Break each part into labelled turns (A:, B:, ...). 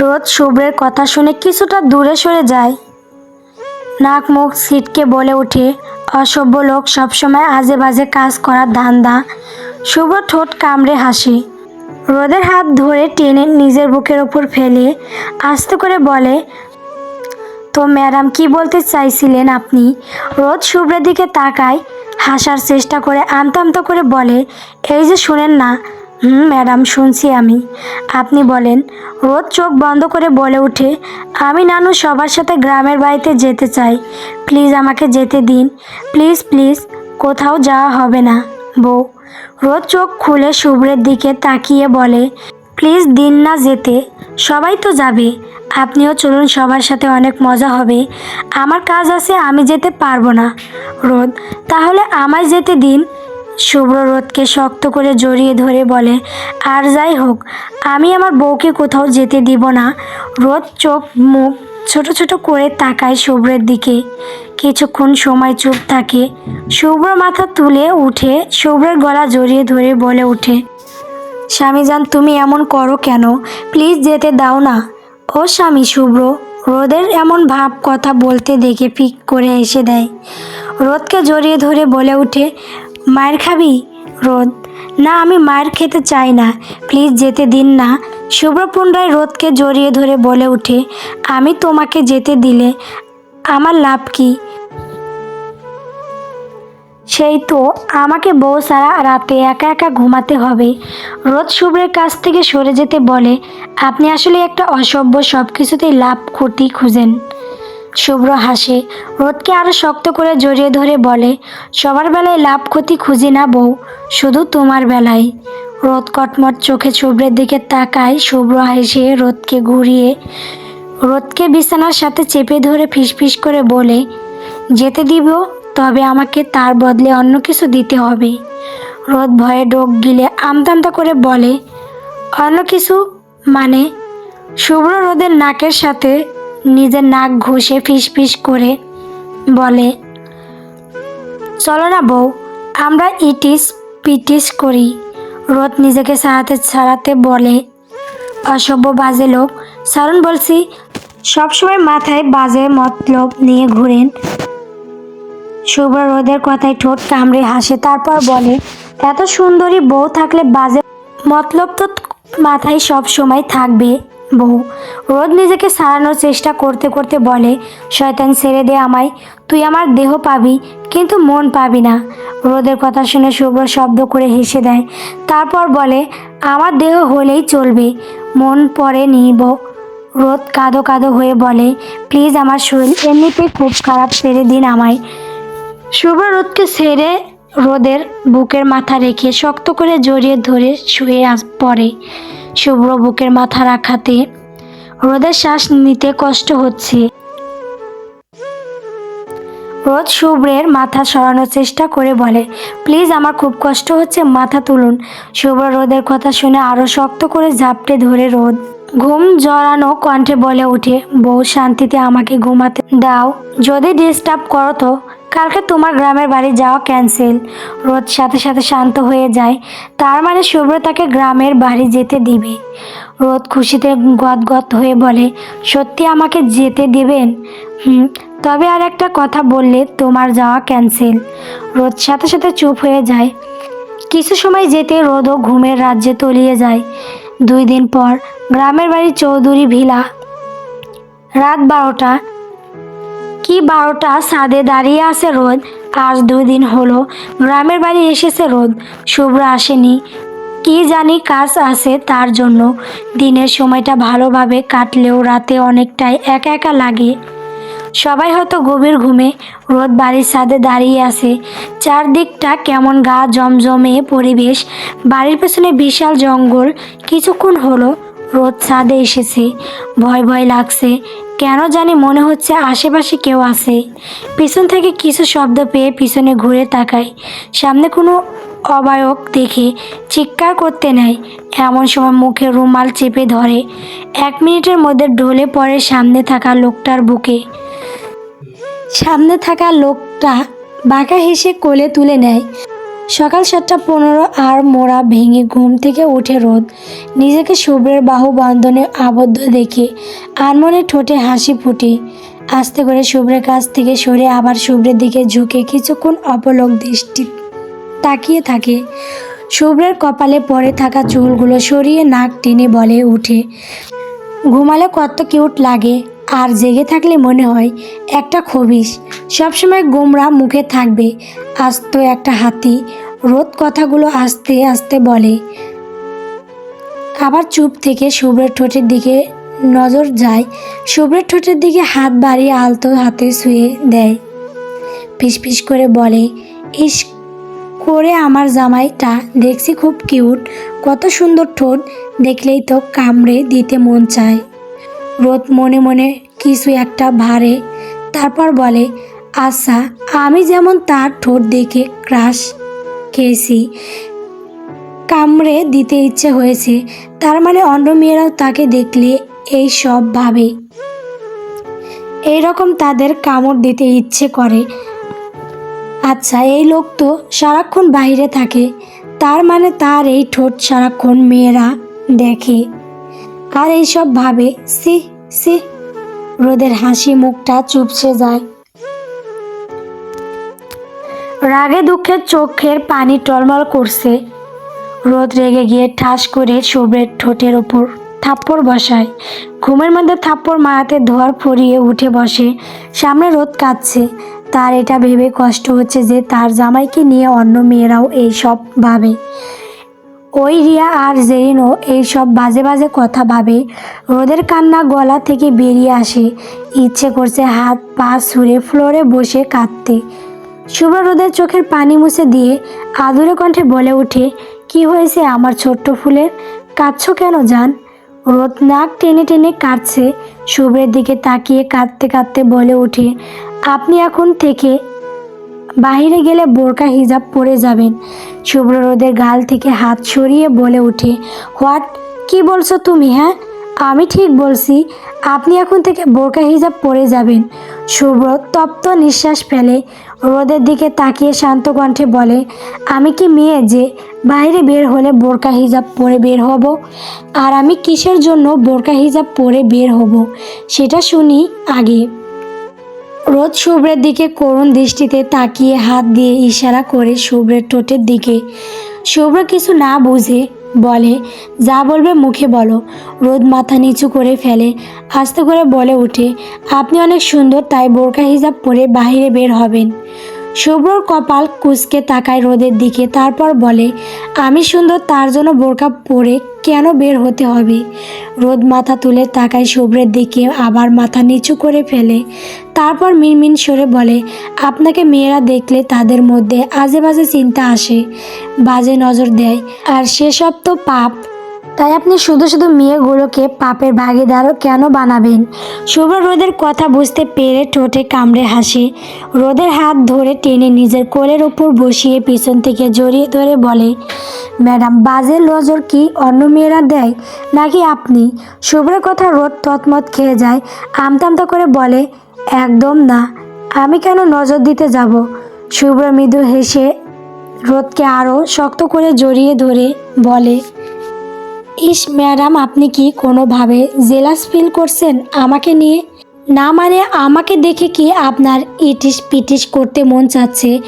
A: রোদ শুভ্রের কথা শুনে কিছুটা দূরে সরে যায়। নাক মুখ ছিটকে বলে ওঠে, অসভ্য লোক সবসময় আজে বাজে কাজ করার ধান্দা। শুভ্র ঠোঁট কামড়ে হাসি। রোদের হাত ধরে টেনে নিজের বুকের ওপর ফেলে, আস্তে করে বলে, তো ম্যাডাম, কি বলতে চাইছিলেন আপনি? রোদ শুভ্রের দিকে তাকায়, হাসার চেষ্টা করে আমতা করে বলে, এই যে শুনেন না হুম, ম্যাডাম, শুনছি আমি। আপনি বলেন রোদ চোখ বন্ধ করে বলে ওঠে আমি নানু সবার সাথে গ্রামের বাড়িতে যেতে চাই। প্লিজ আমাকে যেতে দিন। প্লিজ প্লিজ, কোথাও যাওয়া হবে না। বউ রোদ চোখ খুলে শুভ্রের দিকে তাকিয়ে বলে, প্লিজ দিন না যেতে। সবাই তো যাবে। আপনিও চলুন সবার সাথে অনেক মজা হবে। আমার কাজ আছে, আমি যেতে পারব না। রোদ তাহলে আমায় যেতে দিন। শুভ্র রোদকে শক্ত করে জড়িয়ে ধরে বলে, আর যাই হোক, আমি আমার বউকে কোথাও যেতে দিব না। রোদ চোখ মুখ ছোট ছোট করে তাকায় শুভ্রের দিকে। কিছুক্ষণ সময় চুপ থাকে। শুভ্র মাথা তুলে উঠে শুভ্রের গলা জড়িয়ে ধরে বলে ওঠে, স্বামীজান, তুমি এমন করো কেন? প্লিজ যেতে দাও না। ও স্বামী শুভ্র, রোদের এমন ভাব কথা বলতে দেখে ফিক করে এসে দেয়। রোদকে জড়িয়ে ধরে বলে ওঠে মায়ের খাবি? রোদ। না, আমি মায়ের খেতে চাই না। প্লিজ যেতে দিন না। শুভ্র পুনরায় রোদকে জড়িয়ে ধরে বলে ওঠে আমি তোমাকে যেতে দিলে আমার লাভ কি? সেই তো, আমাকে বউ সারা রাতে একা একা ঘুমাতে হবে। রোদ শুভ্রের কাছ থেকে সরে যেতে বলে, আপনি আসলে একটা অসভ্য সব কিছুতেই লাভ ক্ষতি খুঁজেন। শুভ্র হাসে, রোদকে আরও শক্ত করে জড়িয়ে ধরে বলে, সবার বেলায় লাভ ক্ষতি খুঁজি না বউ, শুধু তোমার বেলায়। রোদ কটমট চোখে শুভ্রের দিকে তাকায়, শুভ্র হেসে রোদকে ঘুরিয়ে, রোদকে বিছানার সাথে চেপে ধরে ফিসফিস করে বলে, যেতে দিব, তবে আমাকে তার বদলে অন্য কিছু দিতে হবে। রোদ ভয়ে ডোক গিলে আমতামতা করে বলে, অন্য কিছু? মানে? শুভ্র রোদের নাকের সাথে নিজের নাক ঘষে ফিসফিস করে বলে, চলো না বউ, আমরা ইটিস পিটিস করি। রোদ নিজেকে সারাতে ছাড়াতে বলে, অসভ্য বাজে লোক। সারণ বলছি সবসময় মাথায় বাজে মতলব নিয়ে ঘুরেন। শুভ্র রোদের কথায় ঠোঁট কামড়ে হাসে, তারপর বলে, এত সুন্দরী বউ থাকলে বাজে মতলব তো মাথায় সব সময় থাকবে। বউ, রোদ নিজেকে সারানোর চেষ্টা করতে করতে বলে, শয়তান ছেড়ে দে আমায়, তুই আমার দেহ পাবি, কিন্তু মন পাবি না। রোদের কথা শুনে শুভ্র শব্দ করে হেসে দেয়, তারপর বলে, আমার দেহ হলেই চলবে, মন পরে নিব রোদ কাঁদো কাঁদো হয়ে বলে, প্লিজ আমার শরীর এমনিতেই খুব খারাপ, ছেড়ে দিন আমায়। শুভ্র রোদকে ছেড়ে রোদের বুকের মাথা রেখে শক্ত করে জড়িয়ে ধরে শুয়ে পড়ে। শুভ্র বুকের মাথা রাখাতে। রোদের শ্বাস নিতে কষ্ট হচ্ছে। রোদ শুভ্রের মাথা সরানোর চেষ্টা করে বলে, প্লিজ, আমার খুব কষ্ট হচ্ছে, মাথা তুলুন। শুভ্র রোদের কথা শুনে আরও শক্ত করে ঝাপটে ধরে রোদ। ঘুম জড়ানো কণ্ঠে বলে ওঠে, বউ, শান্তিতে আমাকে ঘুমাতে দাও। যদি ডিস্টার্ব করো তো কালকে তোমার গ্রামের বাড়ি যাওয়া ক্যান্সেল রোদ সাথে সাথে শান্ত হয়ে যায়। তার মানে শুভ্র তাকে গ্রামের বাড়ি যেতে দিবে। রোদ খুশিতে গদগদ হয়ে বলে, সত্যি আমাকে যেতে দেবেন? তবে আর একটা কথা বললে তোমার যাওয়া ক্যান্সেল রোদ সাথে সাথে চুপ হয়ে যায়। কিছু সময় যেতে রোদও ঘুমের রাজ্যে তলিয়ে যায়। দুই দিন পর গ্রামের বাড়ি চৌধুরী ভিলা। রাত বারোটা। কি বারোটা ছাদে দাঁড়িয়ে আছে রোদ? আজ দুই দিন হলো, গ্রামের বাড়ি এসেছে রোদ। শুভ্র আসেনি। কি জানি কাজ আছে তার জন্য। দিনের সময়টা ভালোভাবে কাটলেও রাতে অনেকটাই একা একা লাগে। সবাই হয়তো গভীর ঘুমে, রোদ বাড়ির ছাদে দাঁড়িয়ে আছে। চারদিকটা কেমন গা জমজমে পরিবেশ। বাড়ির পেছনে বিশাল জঙ্গল। কিছুক্ষণ হলো রোদ ছাদে এসেছে। ভয় ভয় লাগছে। কেন জানি মনে হচ্ছে আশেপাশে কেউ আছে। পিছন থেকে কিছু শব্দ পেয়ে পিছনে ঘুরে তাকায়। সামনে কোনো অবায়ক দেখে চিৎকার করতে নেয়। এমন সময় মুখে রুমাল চেপে ধরে। এক মিনিটের মধ্যে ঢলে পড়ে সামনে থাকা লোকটার বুকে। সামনে থাকা লোকটা বাঁকা হেসে কোলে তুলে নেয়। সকাল সাতটা পনেরো আর মোড়া ভেঙে ঘুম থেকে উঠে রোদ। নিজেকে শুভ্রের বাহু বন্ধনে আবদ্ধ দেখে আনমনে ঠোঁটে হাসি ফুটে। আস্তে করে শুভ্রের কাছ থেকে সরে আবার শুভ্রের দিকে ঝুঁকে কিছুক্ষণ অপলক দৃষ্টি তাকিয়ে থাকে। শুভ্রের কপালে পড়ে থাকা চুলগুলো সরিয়ে নাক টেনে বলে উঠে। ঘুমালে কত কিউট লাগে। আর জেগে থাকলে মনে হয় একটা খবিস সবসময় গোমরা মুখে থাকবে। আস্ত একটা হাতি রোদ কথাগুলো আস্তে আস্তে বলে। আবার চুপ থেকে শুভ্রের ঠোঁটের দিকে নজর যায়। শুভ্রের ঠোঁটের দিকে হাত বাড়িয়ে আলতো হাতে শুয়ে দেয়। ফিসফিস করে বলে, ইস, করে আমার জামাইটা, দেখছি খুব কিউট। কত সুন্দর ঠোঁট, দেখলেই তো কামড়ে দিতে মন চায়। রোদ মনে মনে কিছু একটা ভারে, তারপর বলে আচ্ছা আমি যেমন তার ঠোঁট দেখে ক্রাশ খেয়েছি, কামড়ে দিতে ইচ্ছে হয়েছে, তার মানে অন্য মেয়েরাও তাকে দেখলে এই সব ভাবে। এইরকম তাদের কামড় দিতে ইচ্ছে করে। আচ্ছা এই লোক তো সারাক্ষণ বাইরে থাকে, তার মানে তার এই ঠোঁট সারাক্ষণ মেয়েরা দেখে। আর এইসব ভাবে সি সি। রোদের হাসি মুখটা চুপসে যায়। রাগে দুঃখের চোখের পানি টলমল করছে। রোদ রেগে গিয়ে ঠাস করে শুভ্রের ঠোঁটের ওপর থাপ্পড় বসায়। ঘুমের মধ্যে থাপ্পড় মারাতে ধোয়ার ফরিয়ে উঠে বসে। সামনে রোদ কাঁদছে। তার এটা ভেবে কষ্ট হচ্ছে যে তার জামাইকে নিয়ে অন্য মেয়েরাও এই সব ভাবে। ওই রিয়া আর জেরিনও এইসব বাজে বাজে কথা ভাবে। রোদের কান্না গলা থেকে বেরিয়ে আসে। ইচ্ছে করছে হাত পা ছুঁড়ে ফ্লোরে বসে কাঁদতে। শুভ্র রোদের চোখের পানি মুছে দিয়ে আদুরে কণ্ঠে বলে ওঠে, কি হয়েছে আমার ছোট্ট ফুলের? কাঁদছ কেন জান? রোদ নাক টেনে টেনে কাঁদছে। শুভ্রের দিকে তাকিয়ে কাঁদতে কাঁদতে বলে ওঠে, আপনি এখন থেকে বাইরে গেলে বোরকা হিজাব পরে যাবেন। শুভ্র রোদের গাল থেকে হাত সরিয়ে বলে ওঠে, হোয়াট? কি বলছো তুমি হ্যাঁ? আমি ঠিক বলছি, আপনি এখন থেকে বোরকা হিজাব পরে যাবেন। শুভ্র তপ্ত নিঃশ্বাস ফেলে, রোদের দিকে তাকিয়ে শান্ত কণ্ঠে বলে, আমি কি মেয়ে যে বাইরে বের হলে বোরকা হিজাব পরে বের হব? আর আমি কিসের জন্য বোরকা হিজাব পরে বের হব? সেটা শুনি আগে। রোদ শুভ্রের দিকে করুণ দৃষ্টিতে তাকিয়ে হাত দিয়ে ইশারা করে শুভ্রের ঠোঁটের দিকে। শুভ্র কিছু না বুঝে বলে, যা বলবে মুখে বলো। রোদ মাথা নিচু করে ফেলে, আস্তে করে বলে ওঠে আপনি অনেক সুন্দর, তাই বোরকা হিজাব পরে বাহিরে বের হবেন। শুভ্রর কপাল কুচকে তাকায় রোদের দিকে, তারপর বলে, আমি সুন্দর, তার জন্য বোরকা পরে কেন বের হতে হবে? রোদ মাথা তুলে তাকায় শুভ্রের দিকে, আবার মাথা নিচু করে ফেলে। তারপর মিনমিন সরে বলে, আপনাকে মেয়েরা দেখলে তাদের মধ্যে আজে বাজে চিন্তা আসে, বাজে নজর দেয়, আর সেসব তো পাপ। তাই আপনি শুধু শুধু মেয়েগুলোকে পাপের ভাগিদারও কেন বানাবেন? শুভ্র রোদের কথা বুঝতে পেরে ঠোঁটে কামড়ে হাসে। রোদের হাত ধরে টেনে নিজের কোলের ওপর বসিয়ে পিছন থেকে জড়িয়ে ধরে বলে, ম্যাডাম, বাজে নজর কি অন্য মেয়েরা দেয়? নাকি আপনি? শুভ্রের কথা রোদ তৎমত খেয়ে যায়, আমতা আমতা করে বলে, একদম না। আমি কেন নজর দিতে যাব? শুভ্র মৃদু হেসে রোদকে আরও শক্ত করে জড়িয়ে ধরে বলে ইস ম্যাডাম, আপনি কি কোনোভাবে জেলাস ফিল করছেন আমাকে নিয়ে? না মানে আমাকে দেখে কি আপনার ইটিস পিটিস করতে মন চাচ্ছে?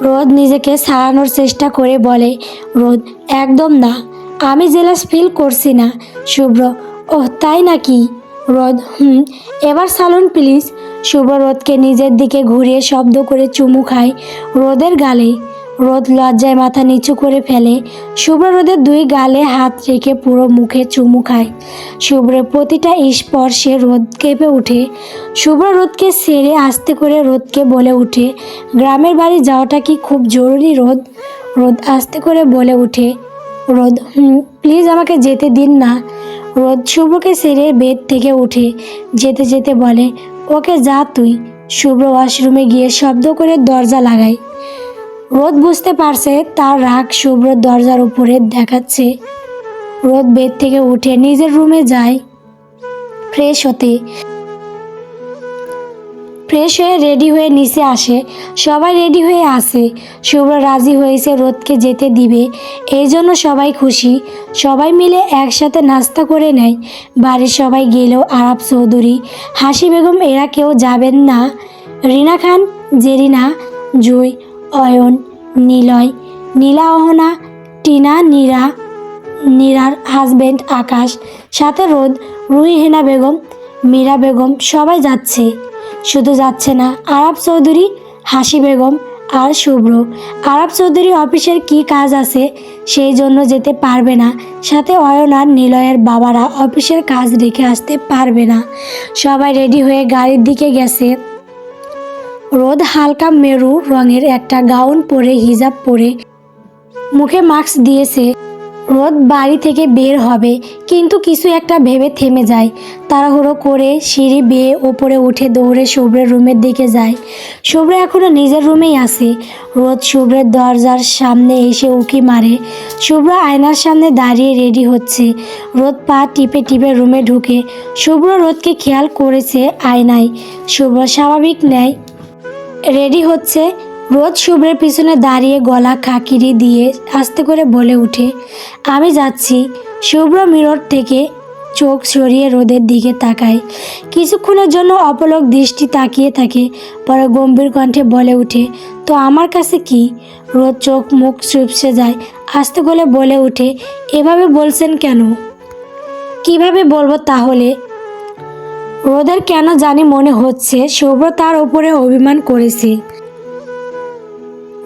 A: রোদ নিজেকে সারানোর চেষ্টা করে বলে, রোদ, একদম না। আমি জেলাস ফিল করছি না, শুভ্র। ওহ, তাই নাকি? রোদ, হুম, এবার সালুন প্লিজ। শুভ্র রোদকে নিজের দিকে ঘুরিয়ে শব্দ করে চুমু খায় রোদের গালে। রোদ লজ্জায় মাথা নিচু করে ফেলে। শুভ্র রোদের দুই গালে হাত রেখে পুরো মুখে চুমু খায়। শুভ্রের প্রতিটা স্পর্শে রোদ কেঁপে ওঠে। শুভ্র রোদকে সেরে আস্তে করে রোদকে বলে ওঠে, গ্রামের বাড়ি যাওয়াটা কি খুব জরুরি রোদ? রোদ আস্তে করে বলে ওঠে, রোদ প্লিজ আমাকে যেতে দিন না। রোদ শুভ্রকে সেরে বেড থেকে উঠে যেতে যেতে বলে, ওকে যা তুই। শুভ্র ওয়াশরুমে গিয়ে শব্দ করে দরজা লাগায়। রোদ বুঝতে পারছে তার রাগ শুভ্র দরজার উপরে দেখাচ্ছে। রোদ বেড থেকে উঠে নিজের রুমে যায়। ফ্রেশ হতে। ফ্রেশ হয়ে রেডি হয়ে নিচে আসে। সবাই রেডি হয়ে আসে। শুভ্র রাজি হয়েছে রোদকে যেতে দিবে। এই জন্য সবাই খুশি। সবাই মিলে একসাথে নাস্তা করে নেয়। বাড়ির সবাই গেলেও আরাব চৌধুরী। হাসি বেগম, এরা কেউ যাবেন না। রিনা খান, জেরিনা, জুই। অয়ন, নিলয়, নীলা অহনা, টিনা, নীরা, নীরার হাজবেন্ড আকাশ, সাথে রোদ রুহি হেনা বেগম, মীরা বেগম সবাই যাচ্ছে। শুধু যাচ্ছে না আরব চৌধুরী, হাসি বেগম আর শুভ্র। আরব চৌধুরী অফিসের কি কাজ আছে সেই জন্য যেতে পারবে না, সাথে অয়ন আর নিলয়ের বাবারা অফিসের কাজ রেখে আসতে পারবে না। সবাই রেডি হয়ে গাড়ির দিকে গেছে। রোদ হালকা মেরু রঙের একটা গাউন পরে, হিজাব পরে। মুখে মাস্ক দিয়েছে। রোদ বাড়ি থেকে বের হবে, কিন্তু কিছু একটা ভেবে থেমে যায়। তাড়াহুড়ো করে সিঁড়ি বেয়ে ওপরে উঠে দৌড়ে শুভ্রের রুমের দিকে যায়। শুভ্র এখনও নিজের রুমেই আছে। রোদ শুভ্রের দরজার সামনে এসে উঁকি মারে। শুভ্র আয়নার সামনে দাঁড়িয়ে রেডি হচ্ছে। রোদ পা টিপে টিপে রুমে ঢুকে। শুভ্র রোদকে খেয়াল করেছে আয়নায়। শুভ্র স্বাভাবিক নেয় রেডি হচ্ছে। রোদ শুভ্রের পিছনে দাঁড়িয়ে গলা খাকিরি দিয়ে আস্তে করে বলে উঠে, আমি যাচ্ছি। শুভ্র মিরর থেকে চোখ সরিয়ে রোদের দিকে তাকায়। কিছুক্ষণের জন্য অপলক দৃষ্টি তাকিয়ে থাকে, পরে গম্ভীর কণ্ঠে বলে উঠে, তো আমার কাছে কি? রোদ চোখ মুখ চুপসে যায়, আস্তে করে বলে উঠে, এভাবে বলছেন কেন? কীভাবে বলব তাহলে? রোদের কেন জানি মনে হচ্ছে, শুভ্র তার ওপরে অভিমান করেছে।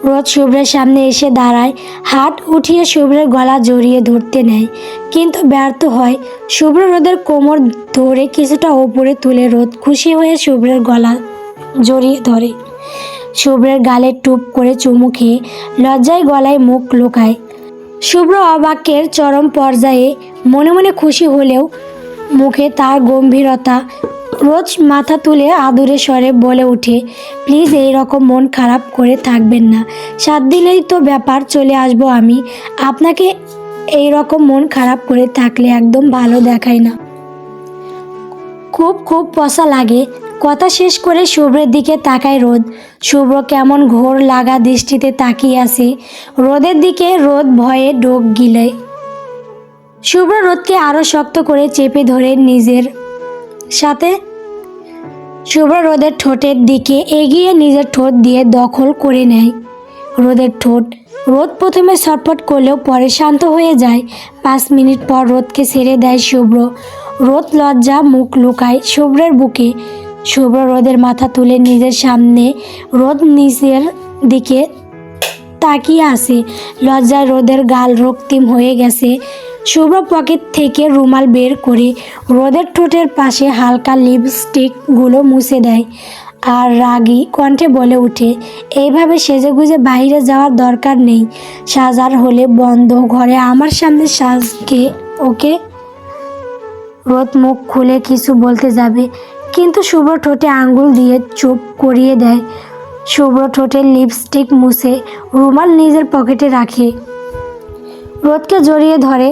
A: রোদ শুভ্রের সামনে এসে দাঁড়ায়, হাত উঠিয়ে শুভ্রের গলা জড়িয়ে ধরতে নেয়, কিন্তু ব্যর্থ হয়। শুভ্র রোদের কোমর ধরে কিছুটা ওপরে তুলে রোদ খুশি হয়ে শুভ্রের গলা জড়িয়ে ধরে। শুভ্রের গালে টুপ করে চুমু খেয়ে লজ্জায় গলায় মুখ লুকায়। শুভ্র অবাক্যের চরম পর্যায়ে মনে মনে খুশি হলেও মুখে তার গম্ভীরতা। রোজ মাথা তুলে আদুরে স্বরে বলে ওঠে, প্লিজ এই রকম মন খারাপ করে থাকবেন না। সাত দিনেই তো ব্যাপার চলে আসব আমি। আপনাকে এই রকম মন খারাপ করে থাকলে একদম ভালো দেখায় না। খুব খুব পশা লাগে। কথা শেষ করে শুভ্রের দিকে তাকায় রোদ। শুভ্র কেমন ঘোর লাগা দৃষ্টিতে তাকিয়ে আসে রোদের দিকে রোদ ভয়ে ডোক গিলে শুভ্র রোদকে আরও শক্ত করে চেপে ধরে নিজের সাথে শুভ্র রোদের ঠোঁটের দিকে এগিয়ে নিজের ঠোঁট দিয়ে দখল করে নেয়। রোদের ঠোঁট, রোদ প্রথমে ছটফট করলেও পরে শান্ত হয়ে যায়। পাঁচ মিনিট পর রোদকে ছেড়ে দেয় শুভ্র। রোদ লজ্জা মুখ লুকায় শুভ্রের বুকে। শুভ্র রোদের মাথা তুলে নিজের সামনে, রোদ নিজের দিকে তাকিয়ে আসে লজ্জায় রোদের গাল রক্তিম হয়ে গেছে। শুভ্র পকেট থেকে রুমাল বের করে রোদের ঠোঁটের পাশে হালকা লিপস্টিকগুলো মুছে দেয়। আর রাগী কণ্ঠে বলে ওঠে, এইভাবে সেজেগুজে বাইরে যাওয়ার দরকার নেই। সাজার হলে বন্ধ, ঘরে আমার সামনে সাজকে, ওকে? রোদ মুখ খুলে কিছু বলতে যাবে, কিন্তু শুভ্র ঠোঁটে আঙ্গুল দিয়ে চুপ করিয়ে দেয়। শুভ্র ঠোঁটের লিপস্টিক মুছে রুমাল নিজের পকেটে রাখে। রোদকে জড়িয়ে ধরে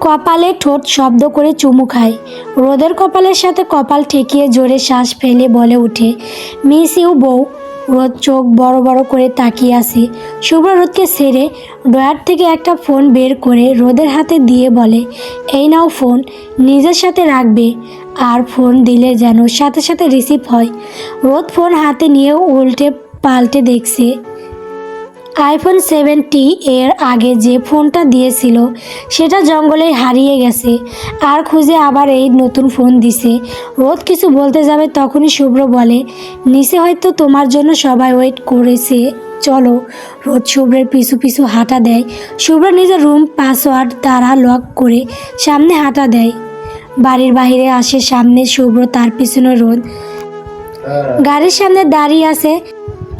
A: কপালে ঠোঁট শব্দ করে চুমু খায়। রোদের কপালের সাথে কপাল ঠেকিয়ে জোরে শ্বাস ফেলে বলে ওঠে মিস ইউ বউ। রোদ চোখ বড় বড় করে তাকিয়ে আসে শুভ্র রোদকে সেরে ড্রয়ার থেকে একটা ফোন বের করে রোদের হাতে দিয়ে বলে, এই নাও ফোন, নিজের সাথে রাখবে। আর ফোন দিলে যেন সাথে সাথে রিসিভ হয়। রোদ ফোন হাতে নিয়ে উল্টে পাল্টে দেখছে আইফোন সেভেনটি এর আগে যে ফোনটা দিয়েছিল, সেটা জঙ্গলে হারিয়ে গেছে। আর খুঁজে আবার এই নতুন ফোন দিছে। রোদ কিছু বলতে যাবে তখনই শুভ্র বলে, নিচে হয়তো তোমার জন্য সবাই ওয়েট করেছে। চলো। রোদ শুভ্রের পিছু পিছু হাঁটা দেয়। শুভ্র নিজের রুম পাসওয়ার্ড দ্বারা লক করে সামনে হাঁটা দেয়। বাড়ির বাইরে আসে সামনে শুভ্র তার পিছনে রোদ। গাড়ির সামনে দাঁড়িয়ে আছে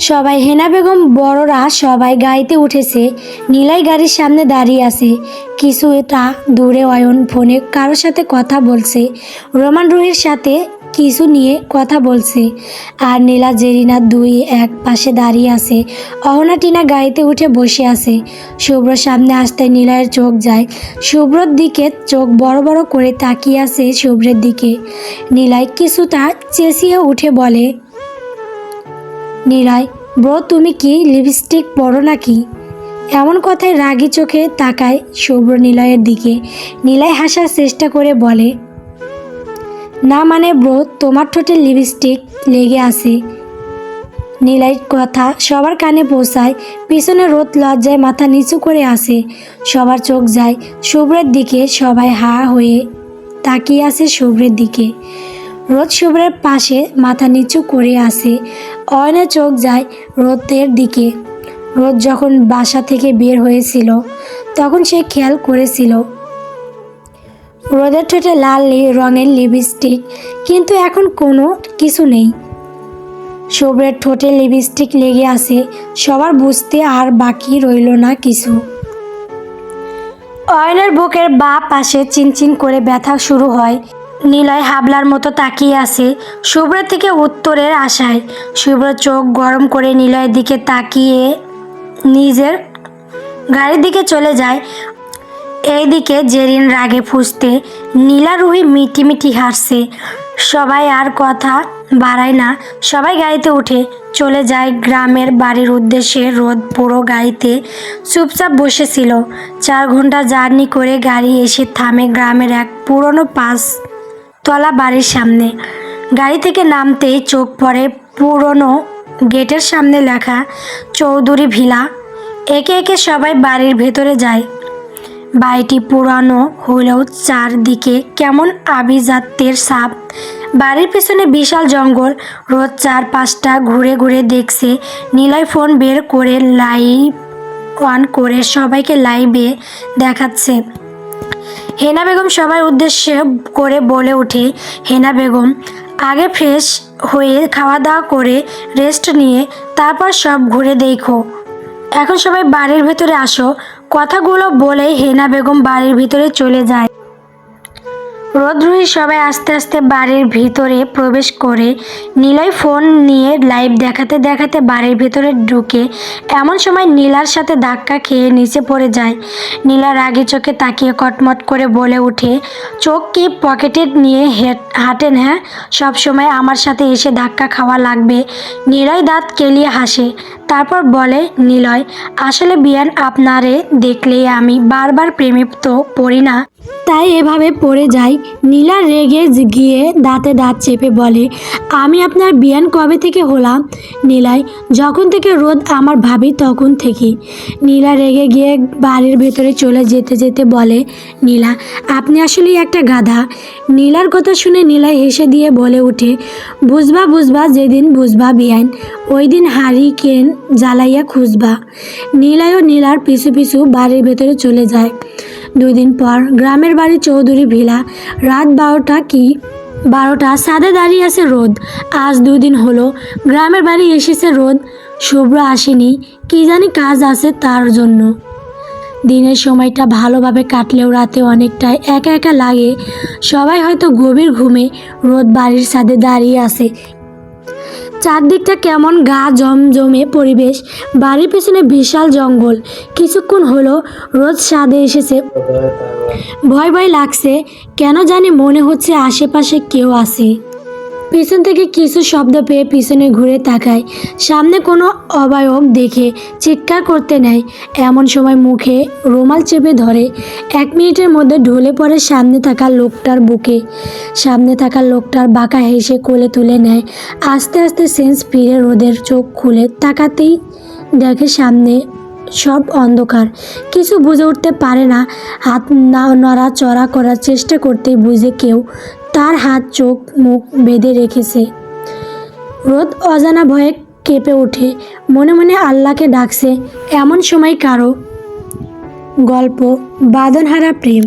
A: সবাই হেনা বেগম বড়রা সবাই গাড়িতে উঠেছে। নীলাই গাড়ির সামনে দাঁড়িয়ে আছে। কিছুটা দূরে অয়ন ফোনে কারোর সাথে কথা বলছে। রোমান রুহির সাথে কিছু নিয়ে কথা বলছে। আর নীলা জেরিনা দুই এক পাশে দাঁড়িয়ে আছে। অহনা টিনা গাড়িতে উঠে বসে আছে। শুভ্র সামনে আসতে নীলায়ের চোখ যায়। শুভ্রর দিকে চোখ বড় বড় করে তাকিয়ে আছে শুভ্রের দিকে। নীলাই কিছুটা চেঁচিয়ে উঠে বলে নীলয় ব্রো, তুমি কি লিপস্টিক পরো নাকি? এমন কথায় রাগি চোখে তাকায় শুভ্র নিলয়ের দিকে। নীলয় হাসার চেষ্টা করে বলে, না মানে ব্রো, তোমার ঠোঁটে লিপস্টিক লেগে আছে। নীলাই কথা সবার কানে পৌঁছায়, পিছনে রোদ লজ্জায় মাথা নিচু করে আসে। সবার চোখ যায় শুভ্রের দিকে, সবাই হা হয়ে তাকিয়ে আসে শুভ্রের দিকে। রোদ শুভ্রের পাশে মাথা নিচু করে আসে। অয়নের চোখ যায় রোদের দিকে। রোদ যখন বাসা থেকে বের হয়েছিল, তখন সে খেয়াল করেছিল। রোদের ঠোঁটে লাল রঙের লিপস্টিক, কিন্তু এখন কোনো কিছু নেই। শুভ্রের ঠোঁটে লিপস্টিক লেগে আছে, সবার বুঝতে আর বাকি রইল না কিছু। অয়নের বুকের বা পাশে চিনচিন করে ব্যথা শুরু হয়। নীলয় হাবলার মতো তাকিয়ে আছে শুভ্রের থেকে উত্তরের আশায়। শুভ্র চোখ গরম করে নিলয়ের দিকে তাকিয়ে নিজের গাড়ির দিকে চলে যায়। এই এইদিকে জেরিন রাগে ফুসতে, নীলা রুহি মিটি মিটি হাসছে। সবাই আর কথা বাড়ায় না। সবাই গাড়িতে উঠে চলে যায় গ্রামের বাড়ির উদ্দেশ্যে। রোদ পুরো গাড়িতে চুপচাপ বসেছিল। চার ঘণ্টা জার্নি করে গাড়ি এসে থামে গ্রামের এক পুরনো পাঁচ তলা বাড়ির সামনে। গাড়ি থেকে নামতেই চোখ পড়ে পুরনো গেটের সামনে লেখা চৌধুরী ভিলা। একে একে সবাই বাড়ির ভেতরে যায়। বাড়িটি পুরানো হলেও চারদিকে কেমন আভিজাত্যের সাপ বাড়ির পেছনে বিশাল জঙ্গল। রোজ চার পাঁচটা ঘুরে ঘুরে দেখছে। নিলয় ফোন বের করে লাইভ অন করে সবাইকে লাইভে দেখাচ্ছে। হেনা বেগম সবার উদ্দেশ্যে করে বলে ওঠে হেনা বেগম, আগে ফ্রেশ হয়ে খাওয়া দাওয়া করে রেস্ট নিয়ে তারপর সব ঘুরে দেখো। এখন সবাই বাড়ির ভেতরে আসো। কথাগুলো বলে হেনা বেগম বাড়ির ভিতরে চলে যায়। রোদ্রুহি সবাই আস্তে আস্তে বাড়ির ভিতরে প্রবেশ করে নীলয় ফোন নিয়ে লাইভ দেখাতে দেখাতে বাড়ির ভিতরে ঢুকে এমন সময় নীলার সাথে ধাক্কা খেয়ে নিচে পড়ে যায়। নীলা রাগি চোখে তাকিয়ে কটমট করে বলে ওঠে, চোখ কি পকেটে নিয়ে হেট- হাঁটেন হ্যাঁ? সব সময় আমার সাথে এসে ধাক্কা খাওয়া লাগবে। নীলয় দাঁত কেলিয়ে হাসে। তারপর বলে, নিলয়, আসলে বিয়ান আপনারে দেখলেই আমি বারবার প্রেমে তো পড়ি না। তাই এভাবে পড়ে যাই। নীলা রেগে গিয়ে দাঁতে দাঁত চেপে বলে, আমি আপনার বিয়ান কবে থেকে হলাম? নীলাই, যখন থেকে রোদ আমার ভাবি তখন থেকে। নীলা রেগে গিয়ে বাড়ির ভেতরে চলে যেতে যেতে বলে, নীলা, আপনি আসলেই একটা গাধা। নীলার কথা শুনে নীলা হেসে দিয়ে বলে ওঠে বুঝবা বুঝবা, যেদিন বুঝবা বিয়ান, ওই দিন হাড়ি কেন জ্বালাইয়া খুঁজবা। নীলায়ও নীলার পিছু পিছু বাড়ির ভেতরে চলে যায়। দুদিন পর গ্রামের বাড়ি চৌধুরী ভিলা। রাত বারোটা কি? বারোটা। সাদে দাঁড়িয়ে আছে রোদ। আজ দুদিন হলো। গ্রামের বাড়ি এসেছে রোদ। শুভ্র আসেনি। কি জানি কাজ আছে তার জন্য। দিনের সময়টা ভালোভাবে কাটলেও রাতে অনেকটাই একা একা লাগে। সবাই হয়তো গভীর ঘুমে রোদ বাড়ির ছাদে দাঁড়িয়ে আছে। চারদিকটা কেমন গা জমজমে পরিবেশ, বাড়ির পেছনে বিশাল জঙ্গল। কিছুক্ষণ হলো রোদ সাদে এসেছে। ভয় ভয় লাগছে, কেন জানি মনে হচ্ছে আশেপাশে কেউ আছে। পিছন থেকে কিছু শব্দ পেয়ে পিছনে ঘুরে তাকায়। সামনে কোনো অবয়ব দেখে চিৎকার করতে নেয়। এমন সময় মুখে রুমাল চেপে ধরে। এক মিনিটের মধ্যে ঢলে পড়ে সামনে থাকা লোকটার বুকে। সামনে থাকা লোকটার বাঁকা হেসে কোলে তুলে নেয়। আস্তে আস্তে সেন্স ফিরে রোদের চোখ খুলে তাকাতেই দেখে সামনে সব অন্ধকার। কিছু বুঝে উঠতে পারে না। হাত না নড়াচড়া করার চেষ্টা করতেই বুঝে কেউ তার হাত, চোখ, মুখ বেঁধে রেখেছে। রোদ অজানা ভয়ে কেঁপে ওঠে। মনে মনে আল্লাহকে ডাকছে, এমন সময় কারও গল্প বাদনহারা প্রেম।